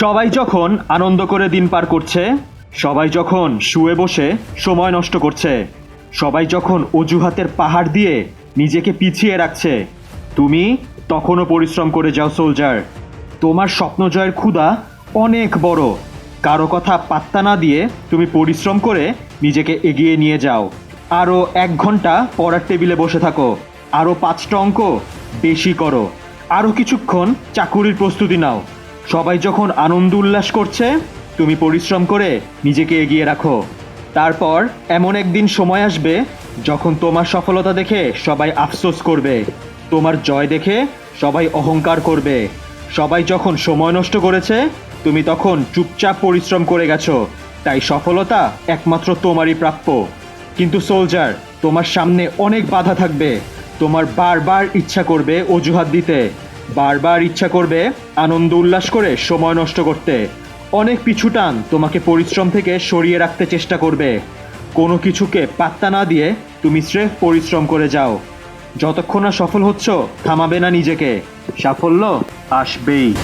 সবাই যখন আনন্দ করে দিন পার করছে, সবাই যখন শুয়ে বসে সময় নষ্ট করছে, সবাই যখন অজুহাতের পাহাড় দিয়ে নিজেকে পিছিয়ে রাখছে, তুমি তখনও পরিশ্রম করে যাও, সোলজার। তোমার স্বপ্ন জয়ের ক্ষুধা অনেক বড়। কারও কথা পাত্তা না দিয়ে তুমি পরিশ্রম করে নিজেকে এগিয়ে নিয়ে যাও। আরও এক ঘণ্টা পড়ার টেবিলে বসে থাকো। আরও পাঁচটা অঙ্ক বেশি করো। আরও কিছুক্ষণ চাকুরির প্রস্তুতি নাও। সবাই যখন আনন্দ উল্লাস করছে, তুমি পরিশ্রম করে নিজেকে এগিয়ে রাখো। তারপর এমন একদিন সময় আসবে যখন তোমার সফলতা দেখে সবাই আফসোস করবে, তোমার জয় দেখে সবাই অহংকার করবে। সবাই যখন সময় নষ্ট করেছে, তুমি তখন চুপচাপ পরিশ্রম করে গেছো। তাই সফলতা একমাত্র তোমারই প্রাপ্য। কিন্তু সোলজার, তোমার সামনে অনেক বাধা থাকবে। তোমার বারবার ইচ্ছা করবে অজুহাত দিতে। বারবার ইচ্ছা করবে আনন্দ উল্লাস করে সময় নষ্ট করতে। অনেক পিছু টান তোমাকে পরিশ্রম থেকে সরিয়ে রাখতে চেষ্টা করবে। কোনো কিছুকে পাত্তা না দিয়ে তুমি স্রেফ পরিশ্রম করে যাও। যতক্ষণ না সফল হচ্ছ, থামাবে না নিজেকে। সাফল্য আসবেই।